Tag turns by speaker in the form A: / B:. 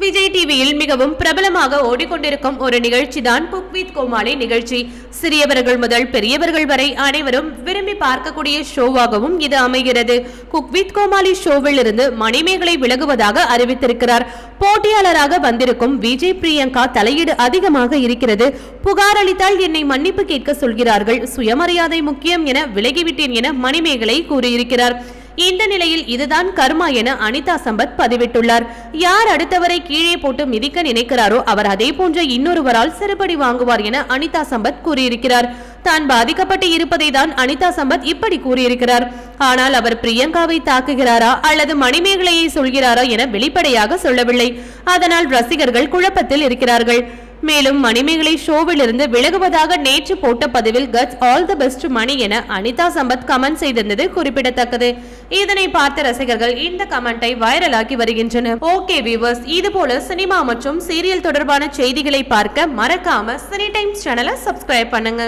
A: விஜய் டிவியில் மிகவும் பிரபலமாக ஓடிக்கொண்டிருக்கும் ஒரு நிகழ்ச்சி தான் கோமாளி நிகழ்ச்சி. சிறியவர்கள் முதல் பெரியவர்கள் வரை அனைவரும் விரும்பி பார்க்கக்கூடிய ஷோவாகவும் இது அமைகிறது. குக்வித் கோமாளி ஷோவில் இருந்து மணிமேகலை விலகுவதாக அறிவித்திருக்கிறார். போட்டியாளராக வந்திருக்கும் விஜய் பிரியங்கா தலையீடு அதிகமாக இருக்கிறது. புகார் அளித்தால் என்னை மன்னிப்பு கேட்க சொல்கிறார்கள். சுயமரியாதை முக்கியம் என விலகிவிட்டேன் என மணிமேகலை கூறியிருக்கிறார். இந்த நிலையில் இதுதான் கர்மா என அனிதா சம்பத் பதிவிட்டுள்ளார். யார் அடுத்தவரை கீழே போட்டு மிதிக்க நினைக்கிறாரோ அவர் அதே போன்ற இன்னொருவரால் சிறுபடி வாங்குவார் என அனிதா சம்பத் கூறியிருக்கிறார். தான் பாதிக்கப்பட்டு இருப்பதை தான் அனிதா சம்பத் இப்படி கூறியிருக்கிறார். ஆனால் அவர் பிரியங்காவை தாக்குகிறாரா அல்லது மணிமேகலையை சொல்கிறாரா என வெளிப்படையாக சொல்லவில்லை. அதனால் ரசிகர்கள் குழப்பத்தில் இருக்கிறார்கள். மேலும் மணிமேகலை ஷோவில் இருந்து விலகுவதாக நேற்று போட்ட பதிவில் guts all the best Mani என அனிதா சம்பத் கமெண்ட் செய்திருந்தது குறிப்பிடத்தக்கது. இதனை பார்த்த ரசிகர்கள் இந்த கமெண்டை வைரலாக்கி வருகின்றனர். ஓகே வியூவர்ஸ் இது போல சினிமா மற்றும் சீரியல் தொடர்பான செய்திகளை பார்க்க மறக்காம சினி டைம்ஸ் சேனலை சப்ஸ்கிரைப் பண்ணுங்க.